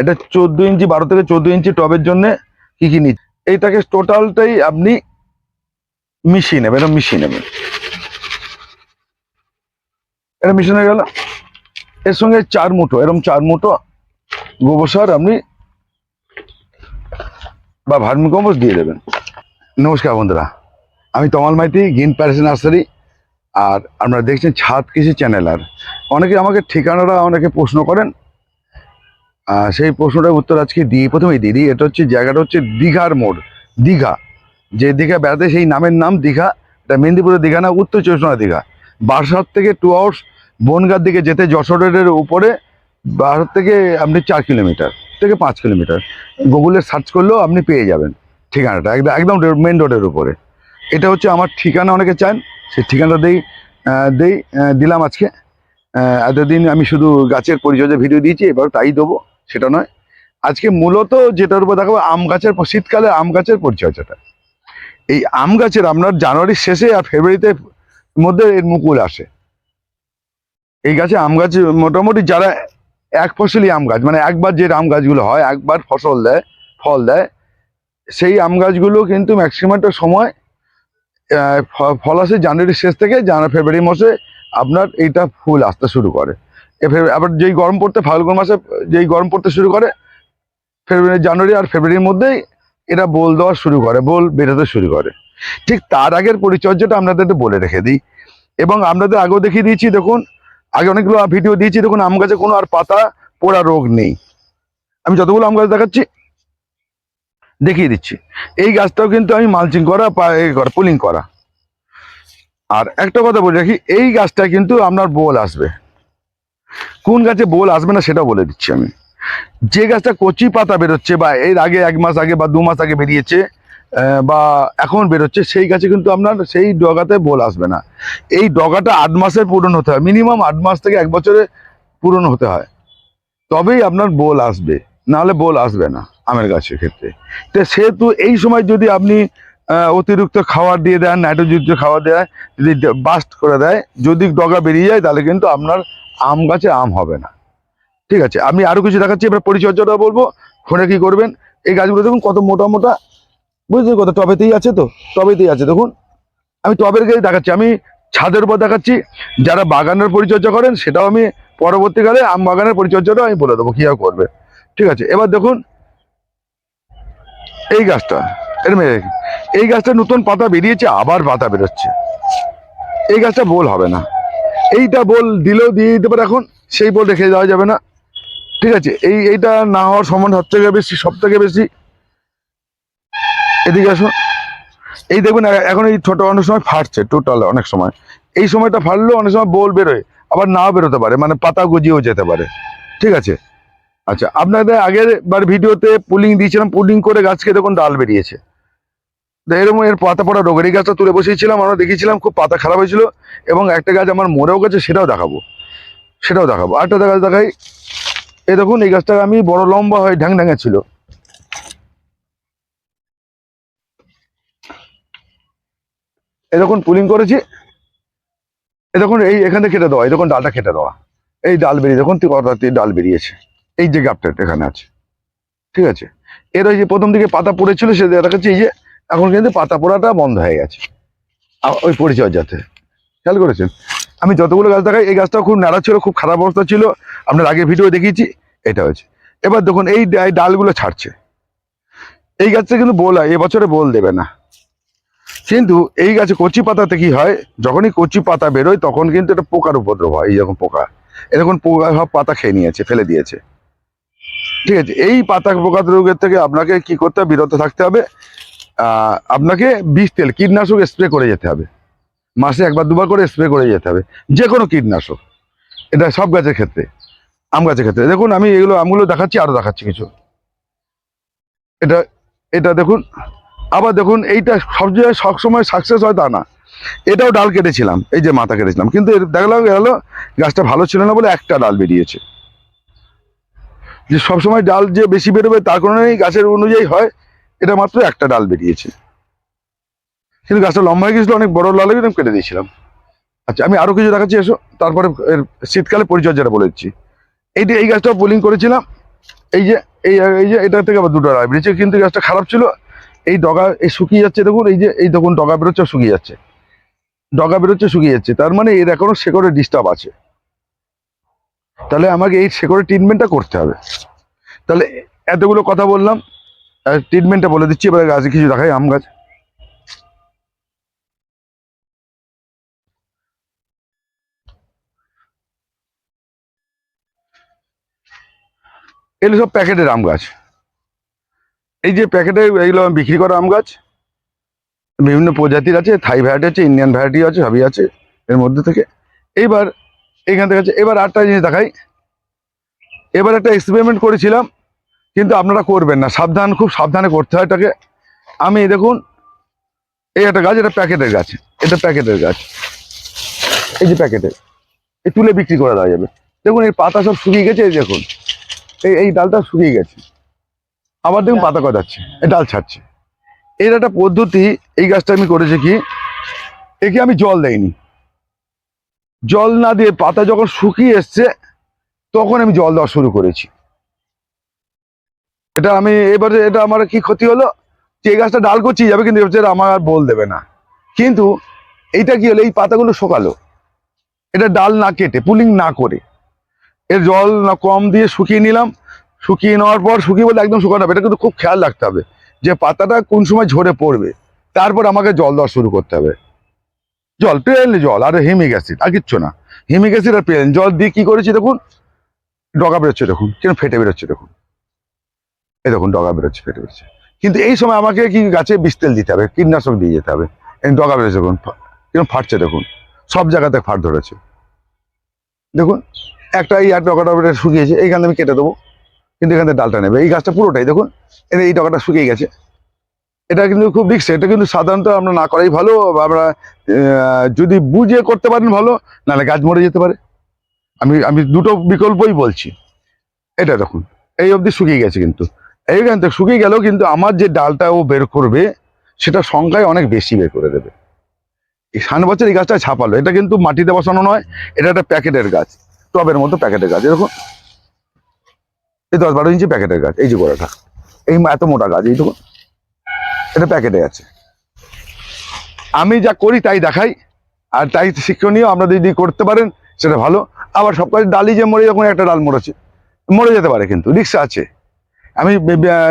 এটা চোদ্দ ইঞ্চি, বারো থেকে চোদ্দ ইঞ্চি টবের জন্য কি কি নিচ্ছে? এইটাকে টোটালটাই আপনি মিশিয়ে নেবেন, এটা মিশিয়ে নেবেন। এটা মিশিয়ে গেল। এর সঙ্গে চার মুঠো এরকম চার মুঠো গোবর সার আপনি বা ভার্মি কম্পোস্ট দিয়ে দেবেন। নমস্কার বন্ধুরা, আমি Tamal Maiti, Green Paris Nursery, আর আপনারা দেখছেন ছাদ কৃষি চ্যানেল। আর অনেকে আমাকে ঠিকানাটা অনেকে প্রশ্ন করেন সেই প্রশ্নটার উত্তর আজকে দিই। প্রথমেই দিদি এটা হচ্ছে জায়গাটা হচ্ছে দীঘার মোড়, দীঘা। যে দীঘা বেড়াতে সেই নামের নাম দীঘা, এটা মেদিনীপুরের দীঘা না, উত্তর চব্বিশ দীঘা। বারাসাত থেকে টু আওয়ার্স বনগার দিকে যেতে যশোরের উপরে বারাসাত থেকে আপনি চার কিলোমিটার থেকে পাঁচ কিলোমিটার। গুগলে সার্চ করলেও আপনি পেয়ে যাবেন ঠিকানাটা, একদম একদম মেন রোডের উপরে। এটা হচ্ছে আমার ঠিকানা, অনেকে চান, সেই ঠিকানাটা দেই দেই দিলাম আজকে। এতদিন আমি শুধু গাছের পরিচর্যা ভিডিও দিয়েছি, এবার তাই দেবো। সেটা নয়। আজকে মূলত যেটার উপর দেখাবো আম গাছের শীতকালে আম গাছের পরিচর্যাটা। এই আম গাছের আপনার জানুয়ারির শেষে আর ফেব্রুয়ারিতে মধ্যে এর মুকুল আসে। এই গাছে আম গাছ মোটামুটি যারা এক ফসলি আম গাছ মানে একবার যে আম গাছগুলো হয়, একবার ফসল দেয়, ফল দেয়, সেই আম গাছগুলো কিন্তু ম্যাক্সিমামটা সময় ফল আসে জানুয়ারির শেষ থেকে জানুয়ারি ফেব্রুয়ারি মাসে আপনার এইটা ফুল আসতে শুরু করে। আবার যেই গরম পড়তে, ফাল্গুন মাসে যেই গরম পড়তে শুরু করে, ফেব্রুয়ারি, জানুয়ারি আর ফেব্রুয়ারির মধ্যেই এটা বোল দেওয়া শুরু করে, বোল বেরোতে শুরু করে। ঠিক তার আগের পরিচর্যাটা আপনাদের বলে রেখে দিই। এবং আপনাদের আগেও দেখিয়ে দিয়েছি, দেখুন, আগে অনেকগুলো ভিডিও দিয়েছি, দেখুন, আম গাছে কোনো আর পাতা পোড়া রোগ নেই। আমি যতগুলো আম গাছ দেখাচ্ছি, দেখিয়ে দিচ্ছি। এই গাছটাও কিন্তু আমি মালচিং করা করা, পুলিং করা। আর একটা কথা বলে রাখি, এই গাছটা কিন্তু আপনার বোল আসবে। কোন গাছে বোল আসবে না সেটা বলে দিচ্ছি আমি। যে গাছটা কচি পাতা বেরোচ্ছে বা এর আগে এক মাস আগে বা দু মাস আগে বেরিয়েছে বা এখন বেরোচ্ছে, সেই গাছে কিন্তু আপনার সেই ডগাতে বোল আসবে না। এই ডগাটা আট মাসের পূরণ হতে হয়, মিনিমাম আট মাস থেকে এক বছরে পূরণ হতে হয়। তবেই আপনার বোল আসবে, নাহলে বোল আসবে না আমের গাছের ক্ষেত্রে। তো সেহেতু এই সময় যদি আপনি অতিরিক্ত খাবার দিয়ে দেন নাইট্রোযুক্ত খাবার দেয়, যদি বাস্ট করে দেয়, যদি ডগা বেরিয়ে যায়, তাহলে কিন্তু আপনার আম গাছে আম হবে না। ঠিক আছে, আমি আরও কিছু দেখাচ্ছি, এবার পরিচর্যাটা বলব। ফোনে কি করবেন? এই গাছগুলো দেখুন, কত মোটা মোটা। বুঝলেন কত টবেতেই আছে তো? টবেতেই আছে, দেখুন। আমি টবের গাছ দেখাচ্ছি, আমি ছাদের উপর দেখাচ্ছি। যারা বাগানের পরিচর্যা করেন, সেটাও আমি পরবর্তীকালে আম বাগানের পরিচর্যাটাও আমি বলে দেবো কীভাবে করবে। ঠিক আছে, এবার দেখুন, এই গাছটা, এর মেয়ে এই গাছটা নতুন পাতা বেরিয়েছে, আবার পাতা বেরোচ্ছে। এই গাছটা বোল হবে না। এইটা বোল দিলেও দিয়ে দিতে পারে এখন, সেই বল রেখে দেওয়া যাবে না। ঠিক আছে, এই, এইটা না হওয়ার সম্মান সব থেকে বেশি, সব থেকে বেশি। এদিকে আসুন। এই দেখবেন এখন এই ছোট অনেক সময় ফাটছে টোটাল অনেক সময়। এই সময়টা ফাটলেও অনেক সময় বোল বেরোয়, আবার নাও বেরোতে পারে মানে পাতা গজিয়েও যেতে পারে। ঠিক আছে? আচ্ছা আপনাদের আগের বার ভিডিওতে পুলিং দিয়েছিলাম পুলিং করে গাছকে দেখুন ডাল বেরিয়েছে। এরকম এর পাতা পড়া রোগের গাছটা তুলে বসিয়েছিলাম, আমরা দেখিয়েছিলাম, খুব পাতা খারাপ হয়েছিল এবং একটা গাছ আমার মরেও গেছে, সেটাও দেখাবো। সেটাও দেখাবো। আরেকটা গাছ দেখাই। এই দেখুন, এই গাছটা আমি বড় লম্বা হয়ে ঢ্যাং ঢ্যাঙে ছিল। এরকম পুলিং করেছি। এই দেখুন, এই এখান কেটে দেওয়া এরকম ডালটা কেটে দেওয়া। এই ডাল বেরিয়ে, দেখুন তুই ডাল বেরিয়েছে। এই যে গ্যাপটা এখানে আছে। ঠিক আছে? এর ওই যে প্রথম দিকে পাতা পড়েছিল, সে দেখাচ্ছে, এই যে এখন কিন্তু পাতা পোড়াটা বন্ধ হয়ে গেছে। ওই পরিচর্যাতে। খেয়াল করেছেন? আমি যতগুলো গাছ দেখাই, এই গাছটাও খুব নাড়া ছিল, খুব খারাপ অবস্থা ছিল। আপনার আগে ভিডিও দেখিয়েছি, এটা হয়েছে। এবার দেখুন, এই ডালগুলো ছাড়ছে। এই গাছটা কিন্তু বোল হয়, এবছরে বোল দেবে না। কিন্তু এই গাছে কচি পাতাতে কি হয়, যখনই কচি পাতা বেরোয়, তখন কিন্তু এটা পোকার উপদ্রব হয়, এই রকম পোকা। এরকম পোকা সব পাতা খেয়ে নিয়েছে, ফেলে দিয়েছে। ঠিক আছে, এই পাতা পোকা রোগের থেকে আপনাকে কি করতে হবে, বিরত থাকতে হবে। আপনাকে বিষ তেল, কীটনাশক স্প্রে করে যেতে হবে। মাসে একবার, দুবার করে স্প্রে করে যেতে হবে। যে কোনো কীটনাশক। এটা সব গাছের ক্ষেত্রে। আম গাছের ক্ষেত্রে। দেখুন, আমি এগুলো আমগুলো দেখাচ্ছি, আরও দেখাচ্ছি কিছু। এটা এটা দেখুন। আবার দেখুন, এইটা সব জায়গায় সবসময় সাকসেস হয় তা না। এটাও ডাল কেটেছিলাম, এই যে মাথা কেটেছিলাম। কিন্তু দেখলাম গেল গাছটা ভালো ছিল না বলে একটা ডাল বেরিয়েছে। যে সবসময় ডাল যে বেশি বেরোবে, তার কারণেই গাছের অনুযায়ী হয়। এটা মাত্র একটা ডাল বেরিয়েছে। কিন্তু গাছটা লম্বা হয়ে গেছিল অনেক বড় লাল আমি কেটে দিয়েছিলাম। আচ্ছা আমি আরও কিছু দেখাচ্ছি, এসো। তারপরে এর শীতকালে পরিচর্যাটা বলে দিচ্ছি। এই যে এই গাছটাও পোলিং করেছিলাম। এই যে, এই এই যে, এটা থেকে আবার দুটো ডগা বেরিয়েছে, কিন্তু গাছটা খারাপ ছিল। এই ডগা, এই শুকিয়ে যাচ্ছে, দেখুন, এই যে, এই দেখুন, ডগা বেরোচ্ছে, শুকিয়ে যাচ্ছে। ডগা বেরোচ্ছে, শুকিয়ে যাচ্ছে। তার মানে এর এখনও শেকড়ে ডিস্টার্ব আছে। তাহলে আমাকে এই শেকড়ের ট্রিটমেন্টটা করতে হবে। তাহলে এতগুলো কথা বললাম। ট্রিটমেন্টটা বলে দিচ্ছি, এবারে গাছে কিছু দেখাই, আম গাছ। এগুলো সব প্যাকেটের আম গাছ। এই যে প্যাকেটে এইগুলো বিক্রি করা আম গাছ, বিভিন্ন প্রজাতির আছে, থাই ভ্যারাইটি আছে ইন্ডিয়ান ভ্যারাইটি আছে, সবই আছে এর মধ্যে থেকে। এইবার এইখান থেকে আছে, এবার আটটা জিনিস দেখাই। এবার একটা এক্সপেরিমেন্ট করেছিলাম কিন্তু আপনারা করবেন না। সাবধান, খুব সাবধানে করতে হয় এটাকে। আমি, দেখুন, এই একটা গাছ, এটা প্যাকেটের গাছ। এটা প্যাকেটের গাছ। এই যে প্যাকেটের। এই তুলে বিক্রি করে দেওয়া যাবে। দেখুন, এই পাতা সব শুকিয়ে গেছে, এই দেখুন। এই এই ডালটা শুকিয়ে গেছে। আবার দেখুন, পাতা গজাচ্ছে, এই ডাল ছাড়ছে। এর একটা পদ্ধতি, এই গাছটা আমি করেছি কি, একে আমি জল দেইনি। জল না দিয়ে পাতা যখন শুকিয়ে এসছে, তখন আমি জল দেওয়া শুরু করেছি। এটা আমি এবারে এটা আমার কি ক্ষতি হলো? যে এই গাছটা ডাল করছি, যাবে কিন্তু এবার আমার আর বল দেবে না। কিন্তু এইটা কি হলো? এই পাতাগুলো শোকালো। এটা ডাল না কেটে, পুলিং না করে। এর জল না কম দিয়ে শুকিয়ে নিলাম। শুকিয়ে নেওয়ার পর শুকিয়ে বলে একদম শুকানো হবে। এটা কিন্তু খুব খেয়াল রাখতে হবে যে পাতাটা কোন সময় ঝরে পড়বে। তারপর আমাকে জল দেওয়া শুরু করতে হবে। জল প্লেন জল, আর হিমিক অ্যাসিড, আর কিচ্ছু না। হিমিক অ্যাসিড আর প্লেন জল দিয়ে কি করেছি দেখুন? ডগা বেরোচ্ছে দেখুন, কেন ফেটে বেরোচ্ছে দেখুন। এই দেখুন, ডগা বেরোচ্ছে, ফেটে বেরোচ্ছে কিন্তু এই সময় আমাকে কি গাছে বিষ তেল দিতে হবে? কীটনাশক দিয়ে যেতে হবে। এই ডগা বেরোচ্ছে, দেখুন কীরকম ফাটছে, দেখুন। সব জায়গাতে ফাট ধরেছে। দেখুন, একটা এই আর ডগাটা শুকিয়েছে, এইখানে আমি কেটে দেবো। কিন্তু এখান থেকে ডালটা নেবে। এই গাছটা পুরোটাই, দেখুন এই ডগাটা শুকিয়ে গেছে। এটা কিন্তু খুব রিক্স এটা কিন্তু সাধারণত আমরা না করাই ভালো আমরা যদি বুঝে করতে পারেন ভালো, নাহলে গাছ মরে যেতে পারে। আমি আমি দুটো বিকল্পই বলছি। এটা দেখুন, এই অবধি শুকিয়ে গেছে কিন্তু। এইখান থেকে শুকিয়ে গেলেও কিন্তু আমার যে ডালটা ও বের করবে, সেটা সংখ্যায় অনেক বেশি বের করে দেবে। এই সামনে বছর এই গাছটা ছাপালো। এটা কিন্তু মাটিতে বসানো নয়, এটা একটা প্যাকেটের গাছ, টবের মতো প্যাকেটের গাছ। এরকম এই দশ বারো ইঞ্চি প্যাকেটের গাছ, এই যে গোড়াটা। এই এত মোটা গাছ, এইটুকু। এটা প্যাকেটে আছে। আমি যা করি তাই দেখাই, আর তাই শিক্ষণীয় আমরা যদি করতে পারেন, সেটা ভালো। আবার সব কাজ, ডালি যে মরে, যখন একটা ডাল মরেছে, মরে যেতে পারে কিন্তু, রিক্সা আছে। আমি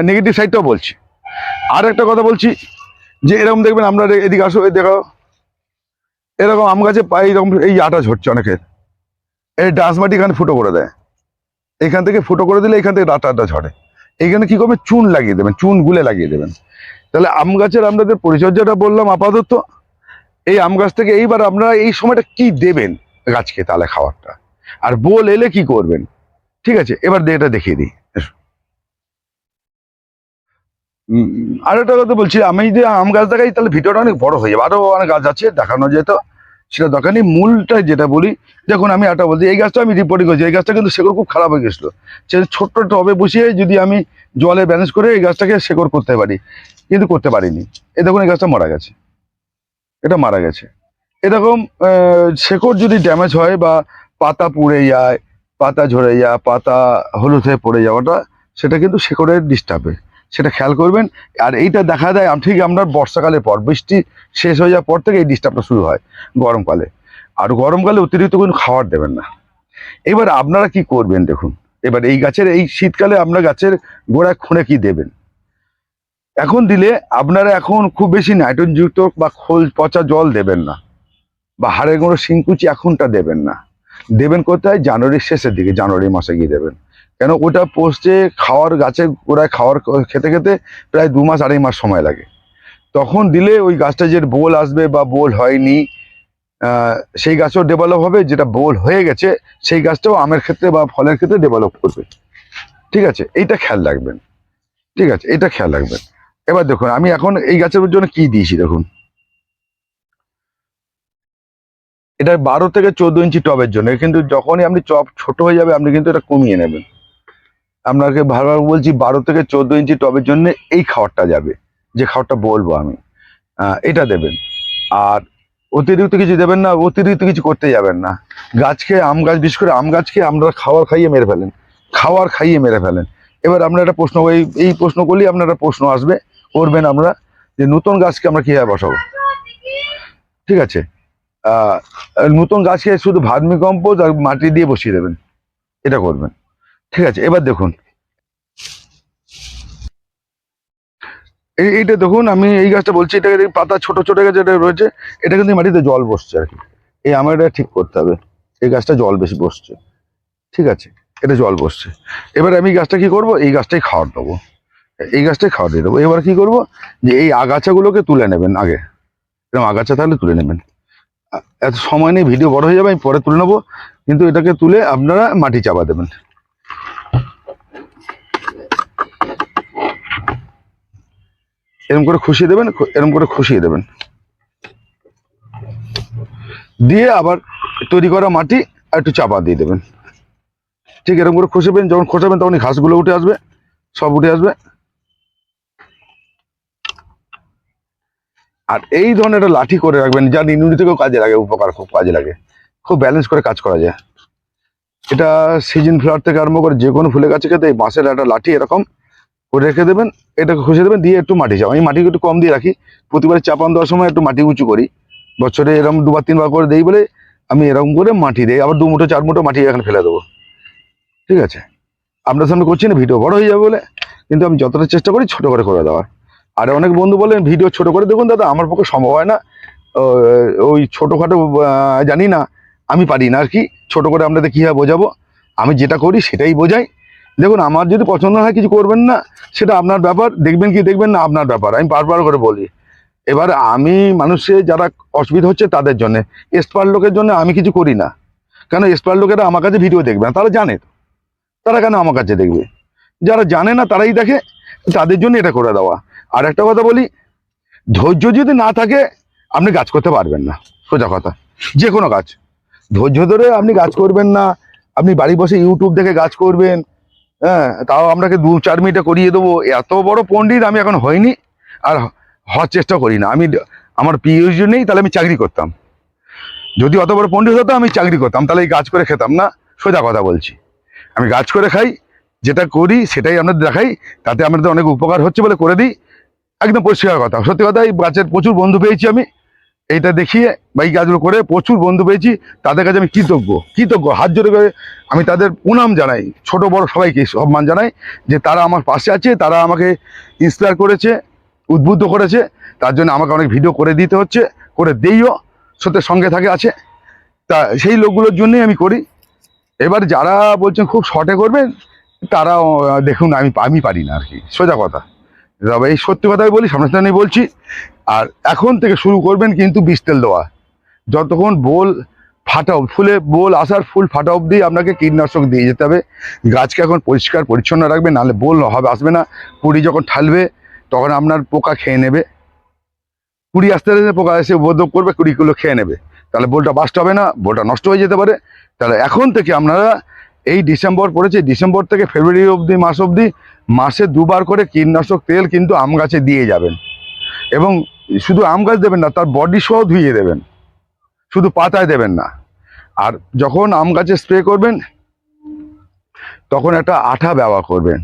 নেগেটিভ সাইডটাও বলছি। আর একটা কথা বলছি, যে এরকম দেখবেন আমরা এদিকে আসো দেখো, এরকম আম গাছে পাই, এরকম এই আটা ঝরছে অনেকের। এই ডাসমাটি এখানে ফুটো করে দেয়। এখান থেকে ফুটো করে দিলে এখান থেকে ডাটা আটা ঝরে। এইখানে কি করবেন? চুন লাগিয়ে দেবেন, চুন গুলে লাগিয়ে দেবেন। তাহলে আম গাছের আপনাদের পরিচর্যাটা বললাম আপাতত। এই আম গাছ থেকে এইবার আপনারা এই সময়টা কি দেবেন গাছকে তাহলে খাবারটা আর বোল এলে কি করবেন? ঠিক আছে, এবার এটা দেখিয়ে দিই এসো। উম, আর একটা কথা বলছি, আমি যদি আম গাছ দেখাই তাহলে ভিডিওটা অনেক বড় হয়ে যাবে। আরও অনেক গাছ আছে, দেখানো যেত, সেটা দরকার নেই। মূলটা যেটা বলি, দেখুন, আমি একটা বলছি, এই গাছটা আমি রিপোর্টিং করছি, এই গাছটা কিন্তু শেকড় খুব খারাপ হয়ে গেছিল। সে ছোট্ট টবে বসিয়ে যদি আমি জলে ব্যালেন্স করে এই গাছটাকে শেকড় করতে পারি, কিন্তু করতে পারিনি। এই দেখুন, এই গাছটা মারা গেছে। এটা মারা গেছে। এরকম শেকড় যদি ড্যামেজ হয় বা পাতা পুড়ে যায়, পাতা ঝরে যায়, পাতা হলুদ হয়ে পড়ে যাওয়াটা, সেটা কিন্তু শেকড়ের ডিস্টার্বে সেটা খেয়াল করবেন। আর এইটা দেখা দেয় ঠিক আপনার বর্ষাকালের পর, বৃষ্টি শেষ হয়ে যাওয়ার পর থেকে এই ডিস্টার্বটা শুরু হয় গরমকালে। আর গরমকালে অতিরিক্ত কোনো খাবার দেবেন না। এবার আপনারা কি করবেন দেখুন, এবার এই গাছের, এই শীতকালে আপনার গাছের গোড়ায় খুঁড়ে কি দেবেন? এখন দিলে আপনারা এখন খুব বেশি নাইট্রোজেনযুক্ত বা খোল, পচা জল দেবেন না। বা হাড়ের গুঁড়ো শিংকুচি এখনটা দেবেন না। দেবেন কোথায়? জানুয়ারির শেষের দিকে, জানুয়ারি মাসে গিয়ে দেবেন। কেন ওটা পোস্টে খাওয়ার গাছের গোড়ায় খাওয়ার খেতে খেতে প্রায় দু মাস আড়াই মাস সময় লাগে। তখন দিলে ওই গাছটা যে বোল আসবে বা বোল হয়নি সেই গাছও ডেভেলপ হবে, যেটা বোল হয়ে গেছে, সেই গাছটাও আমের ক্ষেত্রে বা ফলের ক্ষেত্রে ডেভেলপ করবে। ঠিক আছে? এইটা খেয়াল রাখবেন। ঠিক আছে? এটা খেয়াল রাখবেন। এবার দেখুন, আমি এখন এই গাছের জন্য কি দিয়েছি দেখুন। এটা বারো থেকে চোদ্দ ইঞ্চি টবের জন্য, কিন্তু যখনই আপনি চপ ছোট হয়ে যাবে, আপনি কিন্তু এটা কমিয়ে নেবেন। আপনাকে ভালোভাবে বলছি বারো থেকে চোদ্দ ইঞ্চি টবের জন্য এই খাবারটা যাবে, যে খাবারটা বলব আমি। এটা দেবেন। আর অতিরিক্ত কিছু দেবেন না, অতিরিক্ত কিছু করতে যাবেন না। গাছকে, আম গাছ, বিশেষ করে আম গাছকে আমরা খাওয়ার খাইয়ে মেরে ফেলেন। খাওয়ার খাইয়ে মেরে ফেলেন। এবার আপনার একটা প্রশ্ন এই এই প্রশ্ন করলেই আপনার একটা প্রশ্ন আসবে, করবেন আমরা, যে নতুন গাছকে আমরা কীভাবে বসাবো? ঠিক আছে। নতুন গাছকে শুধু ভার্মি কম্পোজ আর মাটি দিয়ে বসিয়ে দেবেন। এটা করবেন। ঠিক আছে, এবার দেখুন। এই, এইটা দেখুন, আমি এই গাছটা বলছি এটা এই পাতা ছোট ছোট গাছ যেটা রয়েছে, এটা কিন্তু মাটিতে জল বসছে আর কি। এই আমার এটা ঠিক করতে হবে, এই গাছটা জল বেশি বসছে, ঠিক আছে, এটা জল বসছে। এবার আমি গাছটা কি করব, এই গাছটাই খাওয়ার দেবো, এই গাছটাই খাওয়ার দিয়ে দেবো। এবার কি করব, যে এই আগাছাগুলোকে তুলে নেবেন আগে, এরকম আগাছা তাহলে তুলে নেবেন। এত সময় নেই ভিডিও বড় হয়ে যাবে, আমি পরে তুলে নেব, কিন্তু এটাকে তুলে আপনারা মাটি চাপা দেবেন। এরকম করে খুশিয়ে দেবেন এরকম করে খুশিয়ে দেবেন। দিয়ে আবার তৈরি করা মাটি আর একটু চাপা দিয়ে দেবেন। ঠিক এরকম করে খসাবেন যখন খসাবেন তখন ঘাসগুলো উঠে আসবে, সব উঠে আসবে। আর এই ধরনের একটা লাঠি করে রাখবেন, যা নিনুনি থেকেও কাজে লাগে, উপকার খুব কাজে লাগে। খুব ব্যালেন্স করে কাজ করা যায়। এটা সিজন ফ্লাওয়ার থেকে আরম্ভ করে যে কোনো ফুলের গাছে খেতে এই বাঁশের একটা লাঠি এরকম করে রেখে দেবেন, এটাকে খুঁজে দেবেন, দিয়ে একটু মাটি চাপ। আমি মাটি একটু কম দিয়ে রাখি। প্রতিবার চাপান দেওয়ার সময় একটু মাটি উঁচু করি। বছরে এরকম দুবার, তিনবার করে দেই বলে আমি এরকম করে মাটি দেই। আবার দু মুঠো, চার মুঠো মাটি এখানে ফেলে দেবো। ঠিক আছে? আপনার সামনে করছি না, ভিডিও বড় হয়ে যাবে বলে। কিন্তু আমি যতটা চেষ্টা করি ছোট করে করে দেওয়ার। আর অনেক বন্ধু বলেন, ভিডিও ছোট করে দেখুন দাদা, আমার পক্ষে সম্ভব হয় না। ওই ছোটোখাটো জানি না, আমি পারি না আর কি। ছোট করে আপনাদের কীভাবে বোঝাবো? আমি যেটা করি সেটাই বোঝাই। দেখুন, আমার যদি পছন্দ হয়, কিছু করবেন না, সেটা আপনার ব্যাপার। দেখবেন কি, দেখবেন না, আপনার ব্যাপার। আমি বারবার করে বলি, এবার আমি মানুষের যারা অসুবিধা হচ্ছে, তাদের জন্য। এক্সপার্ট লোকের জন্য আমি কিছু করি না। কেন এক্সপার্ট লোকেরা আমার কাছে ভিডিও দেখবে না, তারা জানে তারা কেন আমার কাছে দেখবে? যারা জানে না, তারাই দেখে, তাদের জন্য এটা করে দেওয়া। আর একটা কথা বলি, ধৈর্য যদি না থাকে, আপনি গাছ করতে পারবেন না। সোজা কথা। যে কোনো কাজ। ধৈর্য ধরে আপনি গাছ করবেন না। আপনি বাড়ি বসে ইউটিউব দেখে গাছ করবেন। হ্যাঁ তাও আপনাকে দু চার মিনিটে করিয়ে দেবো। এত বড় পণ্ডিত আমি এখন হইনি, আর হওয়ার চেষ্টা করি না। আমি আমার পিএইচডি নেই, তাহলে আমি চাকরি করতাম। যদি অত বড় পণ্ডিত হতো আমি চাকরি করতাম, তাহলে এই গাছ করে খেতাম না, সোজা কথা বলছি। আমি গাছ করে খাই, যেটা করি সেটাই আপনাদের দেখাই, তাতে আপনাদের অনেক উপকার হচ্ছে বলে করে দিই। একদম পরিষ্কার কথা, সত্যি কথা, এই গাছের প্রচুর বন্ধু পেয়েছি আমি। এইটা দেখিয়ে বা এই গাছগুলো করে প্রচুর বন্ধু পেয়েছি তাদের কাছে আমি কৃতজ্ঞ কৃতজ্ঞ হাত জোরে করে আমি তাদের প্রণাম জানাই ছোট বড় সবাইকে সম্মান জানাই যে তারা আমার পাশে আছে তারা আমাকে ইন্সপায়ার করেছে উদ্বুদ্ধ করেছে তার জন্য আমাকে অনেক ভিডিও করে দিতে হচ্ছে করে দেইও সত্যের সঙ্গে থাকে আছে। তা সেই লোকগুলোর জন্যই আমি করি। এবার যারা বলছেন খুব শর্টে করবেন আহ, দেখুন আমি আমি পারি না আর কি সোজা কথা। তবে এই সত্যি কথাই বলি, সামনে সামনে বলছি। আর এখন থেকে শুরু করবেন কিন্তু বিষ তেল দেওয়া। যতক্ষণ বোল ফাটা ফুলে বোল আসার ফুল ফাটা অবধি আপনাকে কীটনাশক দিয়ে যেতে হবে। গাছকে এখন পরিষ্কার, পরিচ্ছন্ন রাখবে নাহলে বোল হবে, আসবে না। কুড়ি যখন ঠালবে তখন আপনার পোকা খেয়ে নেবে। কুড়ি আস্তে আস্তে পোকা এসে উপদ্রব করবে কুড়িগুলো খেয়ে নেবে। তাহলে বোলটা বাস্ট হবে না, বোলটা নষ্ট হয়ে যেতে পারে। তাহলে এখন থেকে আপনারা এই ডিসেম্বর পড়েছে, ডিসেম্বর থেকে ফেব্রুয়ারি অবধি, মাস অবধি, মাসে দুবার করে কীটনাশক তেল কিন্তু আম গাছে দিয়ে যাবেন। এবং শুধু আম গাছ দেবেন না, তার বডি সহ ধুইয়ে দেবেন। শুধু পাতায় দেবেন না। আর যখন আম গাছে স্প্রে করবেন, তখন একটা আঠা ব্যবহার করবেন।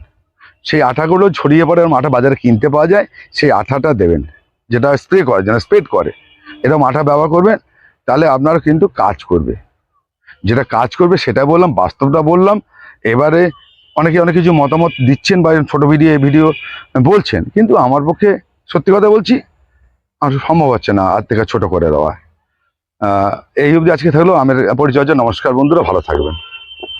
সেই আঠাগুলো ছড়িয়ে পড়ে এরকম আঠা বাজারে কিনতে পাওয়া যায়, সেই আঠাটা দেবেন, যেটা স্প্রে করে, যেটা স্প্রেড করে। এরকম আঠা ব্যবহার করবেন, তাহলে আপনার কিন্তু কাজ করবে। যেটা কাজ করবে সেটা বললাম, বাস্তবটা বললাম। এবারে অনেকে অনেক কিছু মতামত দিচ্ছেন বা ছোটো ভিডিও ভিডিও বলছেন। কিন্তু আমার পক্ষে সত্যি কথা বলছি, আর সম্ভব হচ্ছে না আর থেকে ছোটো করে দেওয়া। এই অবধি আজকে থাকল। আমার পরিচর্যা, নমস্কার বন্ধুরা, ভালো থাকবেন।